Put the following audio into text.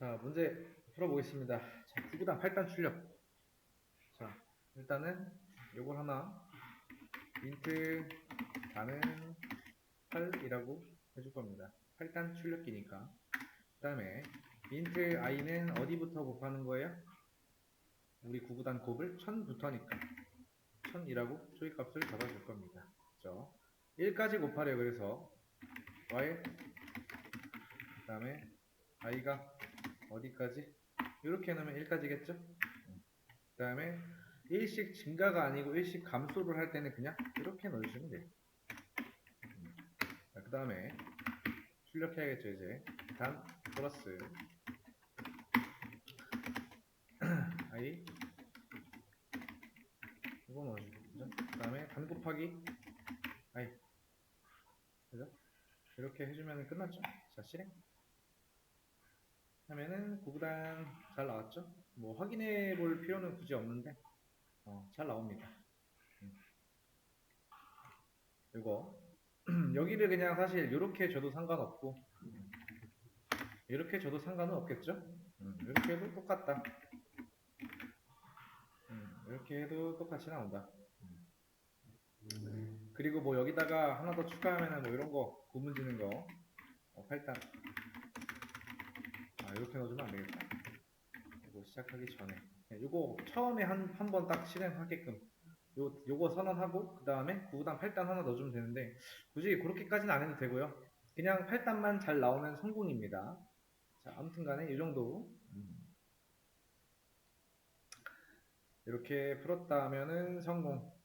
자, 문제 풀어보겠습니다. 자, 9구단 8단 출력. 자, 일단은 요걸 하나 인트 단은 8이라고 해줄 겁니다. 8단 출력기니까. 그 다음에 인트 i는 어디부터 곱하는 거예요? 우리 9구단 곱을 1000부터니까 1000이라고 초기값을 잡아줄 겁니다. 그죠? 1까지 곱하래요. 그래서 y 그 다음에 i가 어디까지? 이렇게 해놓으면 1까지겠죠? 그 다음에 1씩 증가가 아니고 1씩 감소를 할 때는 그냥 이렇게 넣어주시면 돼요. 그 다음에 출력해야겠죠 이제 단 플러스 i 이거 넣어주고 그죠? 그 다음에 단 곱하기 i 그죠? 이렇게 해주면 끝났죠? 자 실행 하면은 9구단 잘 나왔죠? 뭐 확인해 볼 필요는 굳이 없는데 어, 잘 나옵니다. 음. 이거 여기를 그냥 사실 이렇게 줘도 상관없고 이렇게 줘도 상관은 없겠죠? 음, 이렇게 해도 똑같다. 음, 이렇게 해도 똑같이 나온다. 음. 그리고 뭐 여기다가 하나 더 추가하면은 뭐 이런 거 구문 지는 거 어, 8단 아 이렇게 넣어주면 안 되겠다. 이거 시작하기 전에 네, 요거 처음에 한 한 번 딱 실행하게끔 요 요거 선언하고 그 다음에 9단 8단 하나 넣어주면 되는데 굳이 그렇게까지는 안 해도 되고요. 그냥 8단만 잘 나오면 성공입니다. 자 아무튼 간에 이 정도 음. 이렇게 풀었다 하면은 성공.